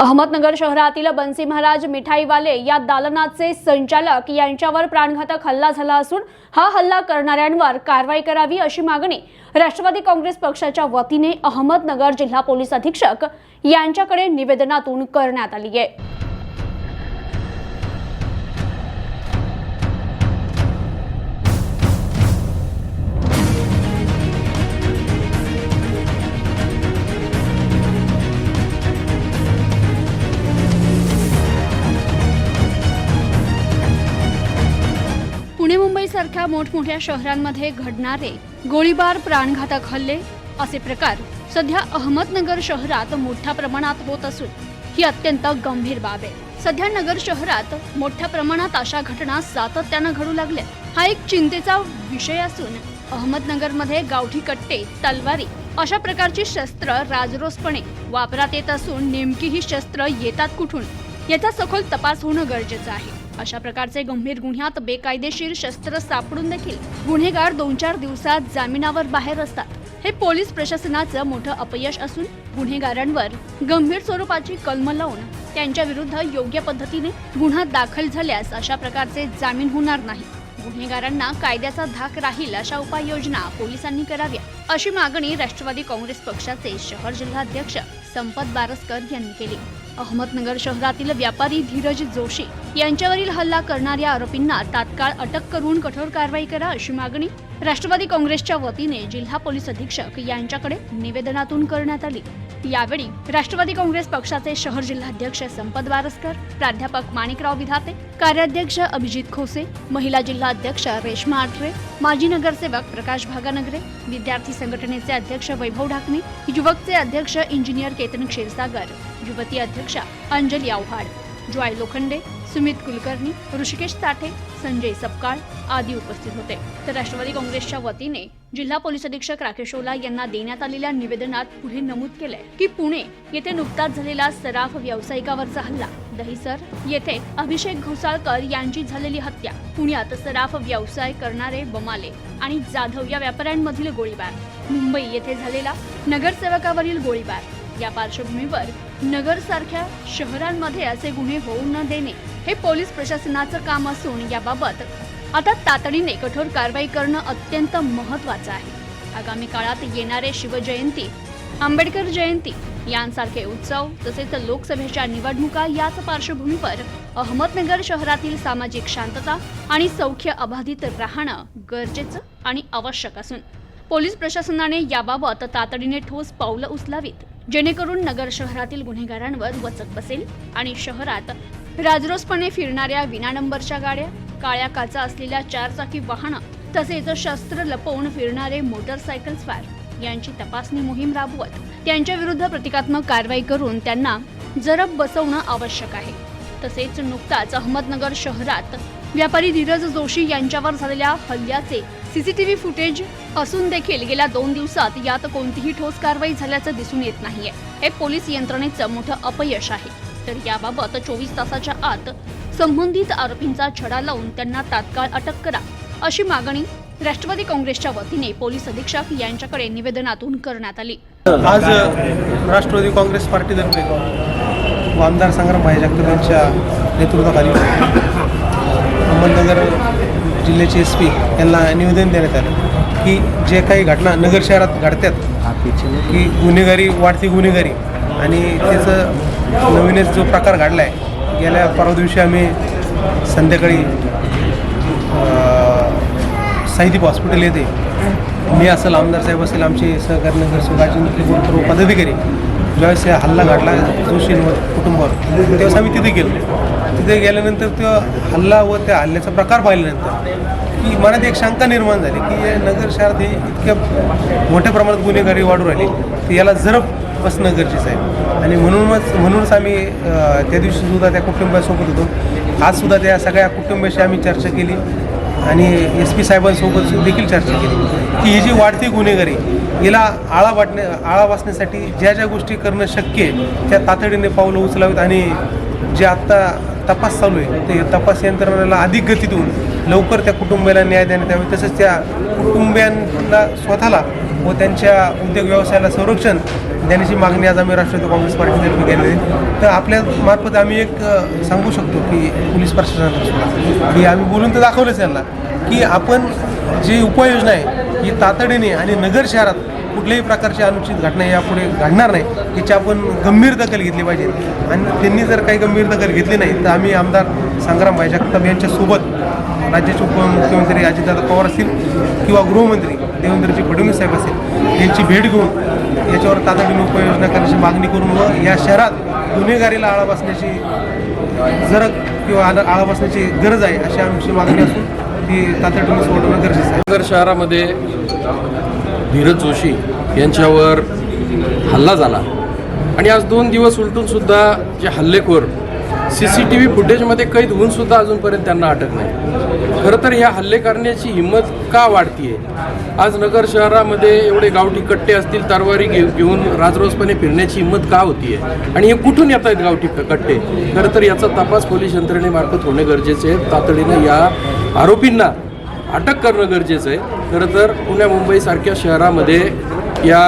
अहमदनगर शहरातील बन्सी महाराज मिठाईवाले या दालनाचे संचालक यांच्यावर प्राणघातक हल्ला झाला असून हा हल्ला करणाऱ्यांवर कारवाई करावी अशी मागणी राष्ट्रवादी काँग्रेस पक्षाच्या वतीने अहमदनगर जिल्हा पोलीस अधीक्षक यांच्याकडे निवेदनातून करण्यात आली आहे. मुंबईसारख्या मोठमोठ्या शहरांमध्ये घडणारे गोळीबार प्राणघातक हल्ले असे प्रकार सध्या अहमदनगर शहरात मोठ्या प्रमाणात होत असून ही अत्यंत गंभीर बाब आहे. सध्या नगर शहरात मोठ्या प्रमाणात अशा घटना सातत्यानं घडू लागल्या. हा एक चिंतेचा विषय असून अहमदनगरमध्ये गावठी कट्टे तलवारी अशा प्रकारची शस्त्र राजरोसपणे वापरात येत असून नेमकी ही शस्त्र येतात कुठून याचा सखोल तपास होणं गरजेचं आहे. अशा प्रकारचे गंभीर गुन्ह्यात बेकायदेशीर शस्त्र सापडून देखील गुन्हेगार दोन चार दिवसात जामिनावर बाहेर असतात. हे पोलीस प्रशासनाचं मोठं अपयश असून गुन्हेगारांवर गंभीर स्वरूपाची कलम लावून त्यांच्या विरुद्ध योग्य पद्धतीने गुन्हा दाखल झाल्यास अशा प्रकारचे जामीन होणार नाही. गुन्हेगारांना कायद्याचा धाक राहील अशा उपाययोजना पोलिसांनी कराव्या अशी मागणी राष्ट्रवादी काँग्रेस पक्षाचे शहर जिल्हाध्यक्ष संपत बारसकर यांनी केली. अहमदनगर शहरातील व्यापारी धीरज जोशी यांच्यावरील हल्ला करणाऱ्या आरोपींना तात्काळ अटक करून कठोर कारवाई करा अशी मागणी राष्ट्रवादी काँग्रेसच्या वतीने जिल्हा पोलीस अधीक्षक यांच्याकडे निवेदनातून करण्यात आली. यावेळी राष्ट्रवादी काँग्रेस पक्षाचे शहर जिल्हाध्यक्ष संपत बारसकर प्राध्यापक माणिकराव विधाते कार्याध्यक्ष अभिजित खोसे महिला जिल्हाध्यक्ष रेश्मा आठरे माजी नगरसेवक प्रकाश भागानगरे विद्यार्थी संघटनेचे अध्यक्ष वैभव ढाकणे युवकचे अध्यक्ष इंजिनियर केतन क्षीरसागर युवती अध्यक्षा अंजली आव्हाड जॉय लोखंडे सुमित कुलकर्णी ऋषिकेश ताठे संजय सपकाळ आदी उपस्थित होते. तर राष्ट्रवादी काँग्रेसच्या वतीने जिल्हा पोलीस अधीक्षक राकेश ओला यांना देण्यात आलेल्या निवेदनात पुढे नमूद केलंय की पुणे येथे नुकताच झालेला सराफ व्यावसायिकावरचा हल्ला. दहिसर येथे अभिषेक घोसाळकर यांची झालेली हत्या. पुण्यात सराफ व्यवसाय करणारे बमाले आणि जाधव या व्यापाऱ्यांमधील गोळीबार. मुंबई येथे झालेला नगरसेवकावरील गोळीबार. या पार्श्वभूमीवर नगर सारख्या शहरांमध्ये असे गुन्हे होऊ न देणे हे पोलीस प्रशासनाचं काम असून याबाबत आता तातडीने कठोर कारवाई करणं अत्यंत महत्वाचं आहे. आगामी काळात येणारे शिवजयंती आंबेडकर जयंती यांसारखे उत्सव तसेच लोकसभेच्या निवडणुका याच पार्श्वभूमीवर अहमदनगर शहरातील सामाजिक शांतता आणि सौख्य अबाधित राहणं गरजेचं आणि आवश्यक असून पोलीस प्रशासनाने याबाबत तातडीने ठोस पावलं उचलावीत. जेणेकरून नगर शहरातील गुन्हेगारांवर वचक बसेल आणि शहरात राजरोसपणे फिरणाऱ्या विना नंबरच्या गाड्या काळ्या काचा असलेल्या चारचाकी वाहनं तसेच शस्त्र लपवून फिरणारे मोटरसायकल स्वार यांची तपासणी मोहीम राबवत त्यांच्या विरुद्ध प्रतिकात्मक कारवाई करून त्यांना जरब बसवणं आवश्यक आहे. तसेच नुकताच अहमदनगर शहरात व्यापारी धीरज जोशी यांच्यावर झालेल्या हल्ल्याचे सीसीटीव्ही फुटेज असून देखील गेल्या दोन दिवसात यात कोणतीही ठोस कारवाई झाल्याचं दिसून येत नाहीये. हे पोलीस यंत्रणेचं मोठं अपयश आहे. तर याबाबत चोवीस तासाच्या आत संबंधित आरोपींचा छडा लावून त्यांना तात्काळ अटक करा अशी मागणी राष्ट्रवादी काँग्रेसच्या वतीने पोलीस अधीक्षक यांच्याकडे निवेदनातून करण्यात आली. आज राष्ट्रवादी काँग्रेस पार्टीतर्फे आमदार संग्राम भाई जगताप यांच्या नेतृत्वाखाली अहमदनगर जिल्ह्याचे एस पी यांना निवेदन देण्यात आलं की जे काही घटना नगर शहरात घडतात की गुन्हेगारी वाढती गुन्हेगारी आणि त्याचं नवीनच जो प्रकार घडला आहे गेल्या परवा दिवशी आम्ही संध्याकाळी साईदीप हॉस्पिटल येते मी असेल आमदार साहेब असेल आमचे सहकारी नगर अजिंक्य सर्व पदाधिकारी ज्यावेळेस हल्ला घडला जोशी कुटुंबावर त्यावेळेस आम्ही तिथे गेलो. तिथे गेल्यानंतर तो हल्ला व त्या हल्ल्याचा प्रकार पाहिल्यानंतर की मनात एक शंका निर्माण झाली की नगर शहरात हे इतक्या मोठ्या प्रमाणात गुन्हेगारी वाढू राहिली तर याला जरब बसणं गरजेचं आहे. आणि म्हणूनच म्हणूनच आम्ही त्या दिवशी सुद्धा त्या कुटुंबासोबत होतो. आज सुद्धा त्या सगळ्या कुटुंबाशी आम्ही चर्चा केली आणि एस पी साहेबांसोबत देखील चर्चा केली की ही जी वाढती गुन्हेगारी हिला आळा वाटणे आळा वाचण्यासाठी ज्या ज्या गोष्टी करणं शक्य आहे त्या तातडीने पावलं उचलावीत आणि जे आत्ता तपास चालू आहे ते तपास यंत्रणाला अधिक गती देऊन लवकर त्या कुटुंबाला न्याय देण्यात यावे. तसंच त्या कुटुंबियांना स्वतःला व त्यांच्या उद्योग व्यवसायाला संरक्षण देण्याची मागणी आज आम्ही राष्ट्रवादी काँग्रेस पार्टीतर्फे केलेली आहे. तर आपल्या मार्फत आम्ही एक सांगू शकतो की पोलीस प्रशासनाला की आम्ही बोलून तर दाखवलंच त्यांना की आपण जी उपाययोजना आहे ही तातडीने आणि नगर शहरात कुठल्याही प्रकारची अनुचित घटना यापुढे घडणार नाही याची आपण गंभीर दखल घेतली पाहिजे. आणि त्यांनी जर काही गंभीर दखल घेतली नाही तर आम्ही आमदार संग्रामभाई जगताप यांच्यासोबत राज्याचे उपमुख्यमंत्री अजितदादा पवार असतील किंवा गृहमंत्री देवेंद्रजी फडणवीस साहेब असतील यांची भेट घेऊन याच्यावर तातडीने उपाययोजना करण्याची मागणी करून व या शहरात गुन्हेगारीला आळा बसण्याची जर किंवा आळा आळा बसण्याची गरज आहे अशी आमची मागणी असून ती तातडीने सोडवणं गरजेचं आहे. नगर शहरामध्ये धीरज जोशी यांच्यावर हल्ला झाला. आणि आज दोन दिवस उलटूनसुद्धा जे हल्लेखोर सी सी टी व्ही फुटेजमध्ये कैद होऊनसुद्धा अजूनपर्यंत त्यांना अटक नाही. खरं तर ह्या हल्ले करण्याची हिंमत का वाढतीये? आज नगर शहरामध्ये एवढे गावठी कट्टे असतील तरवारी घे घेऊन राजरोजपणे फिरण्याची हिंमत का होतीये? आणि हे कुठून येत आहेत गावठी क- कट्टे? खरं तर याचा तपास पोलीस यंत्रणेमार्फत होणे गरजेचे आहे. तातडीनं या आरोपींना अटक करणं गरजेचं आहे. खरं तर पुण्या मुंबईसारख्या शहरामध्ये या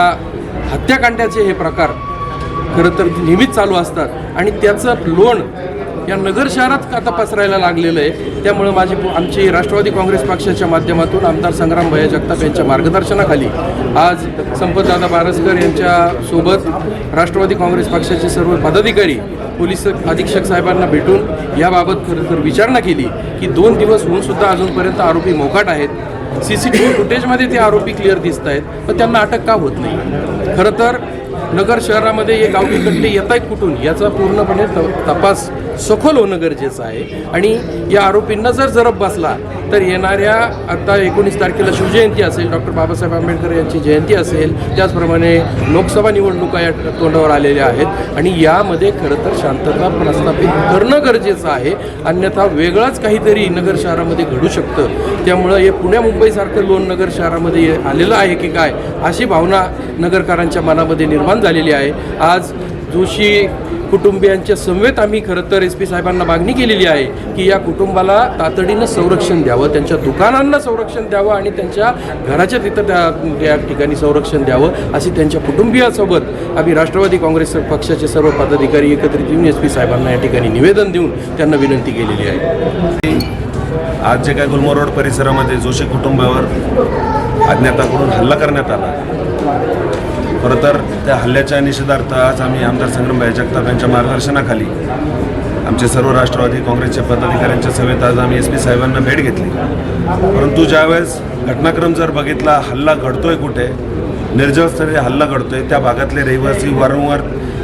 हत्याकांडाचे हे प्रकार खरं तर नेहमीच चालू असतात. आणि त्याचं लोण या नगर शहरात आता पसरायला लागलेलं आहे त्यामुळं माझी आमची राष्ट्रवादी काँग्रेस पक्षाच्या माध्यमातून आमदार संग्राम भैया जगताप यांच्या मार्गदर्शनाखाली आज संपतदादा बारसकर यांच्यासोबत राष्ट्रवादी काँग्रेस पक्षाचे सर्व पदाधिकारी पोलीस अधीक्षक साहेबांना भेटून याबाबत खरं तर विचारणा केली की दोन दिवस होऊन सुद्धा अजूनपर्यंत आरोपी मोकाट आहेत. सी सी टी व्ही फुटेजमध्ये ते आरोपी क्लिअर दिसत आहेत पण त्यांना अटक का होत नाही? खरं तर नगर शहरामध्ये हे गावठी कट्टे येत आहेत कुठून? याचा पूर्णपणे त- तपास सखोल होणं गरजेचं आहे. आणि या आरोपींना जर जरब बसला तर येणाऱ्या आता एकोणीस तारखेला शिवजयंती असेल डॉक्टर बाबासाहेब आंबेडकर यांची जयंती असेल त्याचप्रमाणे लोकसभा निवडणुका या तोंडावर आलेल्या आहेत. आणि यामध्ये खरं तर शांतता प्रस्थापित करणं गरजेचं आहे. अन्यथा वेगळाच काहीतरी नगर शहरामध्ये घडू शकतं. त्यामुळं हे पुण्या मुंबईसारखं लोन नगर शहरामध्ये आलेलं आहे की काय अशी भावना नगरकारांच्या मनामध्ये निर्माण झालेली आहे. आज जोशी कुटुंबियांच्या समवेत आम्ही खरं तर एस पी साहेबांना मागणी केलेली आहे की या कुटुंबाला तातडीनं संरक्षण द्यावं त्यांच्या दुकानांना संरक्षण द्यावं आणि त्यांच्या घराच्या तिथं त्या त्या ठिकाणी संरक्षण द्यावं अशी त्यांच्या कुटुंबियासोबत आम्ही राष्ट्रवादी काँग्रेस पक्षाचे सर्व पदाधिकारी एकत्रित येऊन एस पी साहेबांना या ठिकाणी निवेदन देऊन त्यांना विनंती केलेली आहे. आज जे काय गुलमोर रोड परिसरामध्ये जोशी कुटुंबावर अज्ञाताकडून हल्ला करण्यात आला. खरं तर त्या हल्ल्याच्या निषेधार्थ आज आम्ही आमदार संग्रामभाई जगताप यांच्या मार्गदर्शनाखाली आमचे सर्व राष्ट्रवादी काँग्रेसच्या पदाधिकाऱ्यांच्या सभेत आज आम्ही एस पी साहेबांना भेट घेतली. परंतु ज्यावेळेस घटनाक्रम जर बघितला हल्ला घडतोय कुठे निर्जळस्तरीय हल्ला घडतोय त्या भागातले रहिवासी वारंवार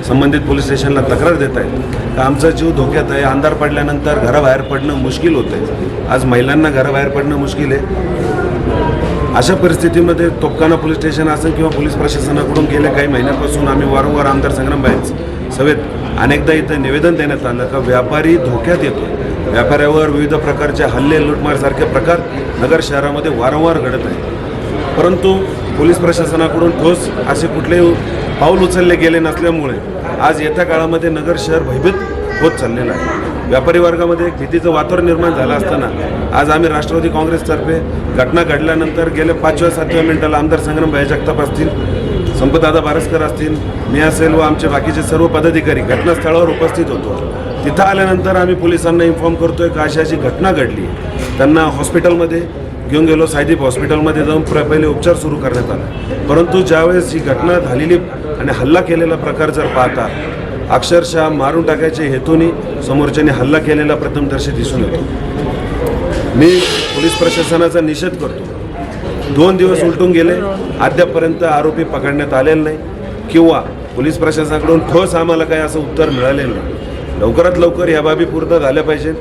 संबंधित पोलीस स्टेशनला तक्रार देत आहेत का आमचा जीव धोक्यात आहे? अंधार पडल्यानंतर घराबाहेर पडणं मुश्किल होतं आज महिलांना घराबाहेर पडणं मुश्किल आहे. अशा परिस्थितीमध्ये तोपकाना पोलीस स्टेशन असेल किंवा पोलीस प्रशासनाकडून गेल्या काही महिन्यापासून आम्ही वारंवार आमदार संग्रामबाई सभेत अनेकदा इथं निवेदन देण्यात आलं का व्यापारी धोक्यात येतो व्यापाऱ्यावर विविध प्रकारचे हल्ले लुटमारसारखे प्रकार नगर शहरामध्ये वारंवार घडत आहे परंतु पोलीस प्रशासनाकडून ठोस असे कुठलेही पाऊल उचलले गेले नसल्यामुळे आज येत्या काळामध्ये नगर शहर भयभीत होत चाललेलं आहे. व्यापारी वर्गामध्ये एक भीतीचं वातावरण निर्माण झालं असताना आज आम्ही राष्ट्रवादी काँग्रेसतर्फे घटना घडल्यानंतर गेल्या पाचव्या सातव्या मिनिटाला आमदार संग्राम भाई जगताप असतील संपतदादा बारसकर असतील मी असेल व आमचे बाकीचे सर्व पदाधिकारी घटनास्थळावर उपस्थित होतो. तिथं आल्यानंतर आम्ही पोलिसांना इन्फॉर्म करतोय का अशी अशी घटना घडली. त्यांना हॉस्पिटलमध्ये घेऊन गेलो सायदीप हॉस्पिटलमध्ये जाऊन प्र पहिले उपचार सुरू करण्यात आला. परंतु ज्यावेळेस ही घटना झालेली आणि हल्ला केलेला प्रकार जर पाहता अक्षरशः मारून टाकायच्या हेतूने समोरच्याने हल्ला केलेला प्रथमदर्शी दिसून येतो. मी पोलीस प्रशासनाचा निषेध करतो. दोन दिवस उलटून गेले. अद्यापर्यंत आरोपी पकडण्यात आलेला नाही. किंवा पोलीस प्रशासनाकडून ठोस आम्हाला काय असं उत्तर मिळालेलं नाही. लवकरात लवकर या बाबी पूर्ण झाल्या पाहिजेत.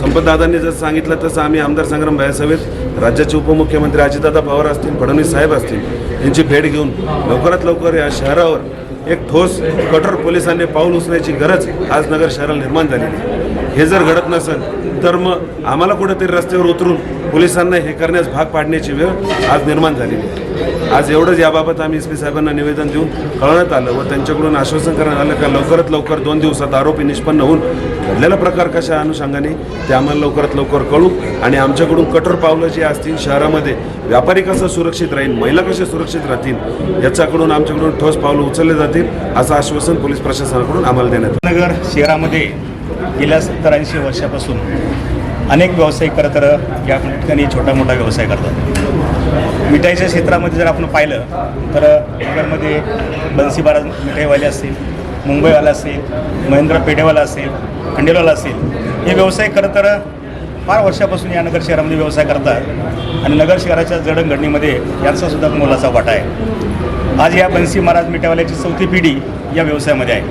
संपतदादांनी जसं सांगितलं तसं आम्ही आमदार संग्राम सभेत राज्याचे उपमुख्यमंत्री अजितदादा पवार असतील फडणवीस साहेब असतील यांची भेट घेऊन लवकरात लवकर या शहरावर एक ठोस कठोर पोलिसांनी पाऊल उचलायची गरज आज नगर शहराला निर्माण झालेली हे जर घडत नसेल तर मग आम्हाला कुठेतरी रस्त्यावर उतरून पोलिसांना हे करण्यास भाग पाडण्याची वेळ आज निर्माण झालेली आहे. आज एवढंच याबाबत आम्ही एस पी साहेबांना निवेदन देऊन कळवण्यात आलं व त्यांच्याकडून आश्वासन करण्यात आलं का लवकरात लवकर दोन दिवसात आरोपी निष्पन्न होऊन घडलेला प्रकार कशा अनुषंगाने ते आम्हाला लवकरात लवकर कळू. आणि आमच्याकडून कठोर पावलं जी असतील शहरामध्ये व्यापारी कसं सुरक्षित राहील महिला कशा सुरक्षित राहतील याच्याकडून आमच्याकडून ठोस पावलं उचलले जातील असं आश्वासन पोलीस प्रशासनाकडून आम्हाला देण्यात नगर शहरामध्ये गेल्या सत्तर ऐंशी वर्षापासून अनेक व्यवसाय खरं तर या ठिकाणी छोटा मोठा व्यवसाय करतात. मिठाईच्या क्षेत्रामध्ये जर आपण पाहिलं तर नगरमध्ये बन्सीबारा मिठाईवाले असतील मुंबईवाला असेल महेंद्र पेढेवाला असेल खंडेलवाला असेल हे व्यवसाय खरं तर फार वर्षापासून या नगर शहरामध्ये व्यवसाय करतात. आणि नगर शहराच्या जडणघडणीमध्ये यांचा सुद्धा मोलाचा वाटा आहे. आज या बन्सी महाराज मिठावाल्याची चौथी पिढी या व्यवसायामध्ये आहे.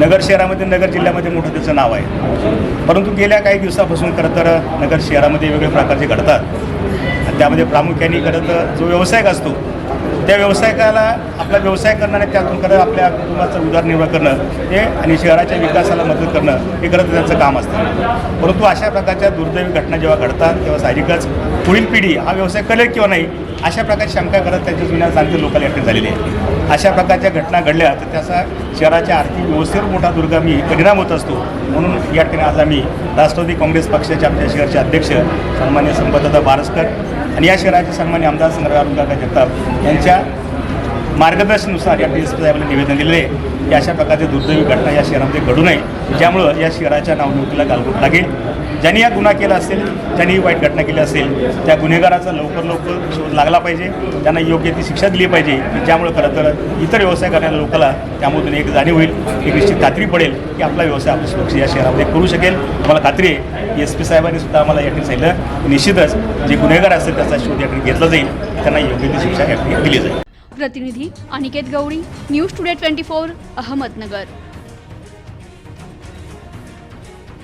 नगर शहरामध्ये नगर जिल्ह्यामध्ये मोठं त्याचं नाव आहे. परंतु गेल्या काही दिवसापासून खरं तर नगर शहरामध्ये वेगवेगळ्या प्रकारचे घडतात. आणि त्यामध्ये प्रामुख्याने खरं तर जो व्यावसायिक असतो त्या व्यवसायकाला आपला व्यवसाय करणं आणि त्यातून खरं आपल्या कुटुंबाचा उदरनिर्वाह करणं हे आणि शहराच्या विकासाला मदत करणं हे खरं तर त्यांचं काम असतं. परंतु अशा प्रकारच्या दुर्दैवी घटना जेव्हा घडतात तेव्हा साहजिकच पुढील पिढी हा व्यवसाय करेल किंवा नाही अशा प्रकारची शंका करत त्यांच्या जुन्या जाणते लोकांना अटक झालेली आहे. अशा प्रकारच्या घटना घडल्या तर त्याचा शहराच्या आर्थिक व्यवस्थेवर मोठा दुर्गामी परिणाम होत असतो. म्हणून या ठिकाणी आज आम्ही राष्ट्रवादी काँग्रेस पक्षाचे आमच्या शहराचे अध्यक्ष सन्मान्य संपतदादा बारसकर आणि या शहराचे सन्मान्य आमदार संग्राम काका जगताप यांच्या मार्गदर्शनानुसार या डी एस पी साहेबांना निवेदन दिलेले आहे. की अशा प्रकारची दुर्दैवी घटना या शहरामध्ये घडू नये. ज्यामुळं या शहराच्या नावनिवडीला गालबोट लागेल. ज्यांनी या गुन्हा केला असेल ज्यांनी ही वाईट घटना केली असेल त्या गुन्हेगाराचा लवकर लवकर शोध लागला पाहिजे. त्यांना योग्य ती शिक्षा दिली पाहिजे. ज्यामुळे खरं तर इतर व्यवसाय करणाऱ्या लोकांना त्यामधून एक जाणीव होईल एक निश्चित खात्री पडेल की आपला व्यवसाय आपल्या सुरक्षित या शहरामध्ये करू शकेल. मला खात्री आहे एस पी साहेबांनी सुद्धा आम्हाला या ठिकाणी सांगितलं निश्चितच जे गुन्हेगार असतील त्याचा शोध या ठिकाणी घेतला जाईल. त्यांना योग्य ती शिक्षा या ठिकाणी दिली जाईल. प्रतिनिधी Aniket Gawali news today twenty four Ahmednagar.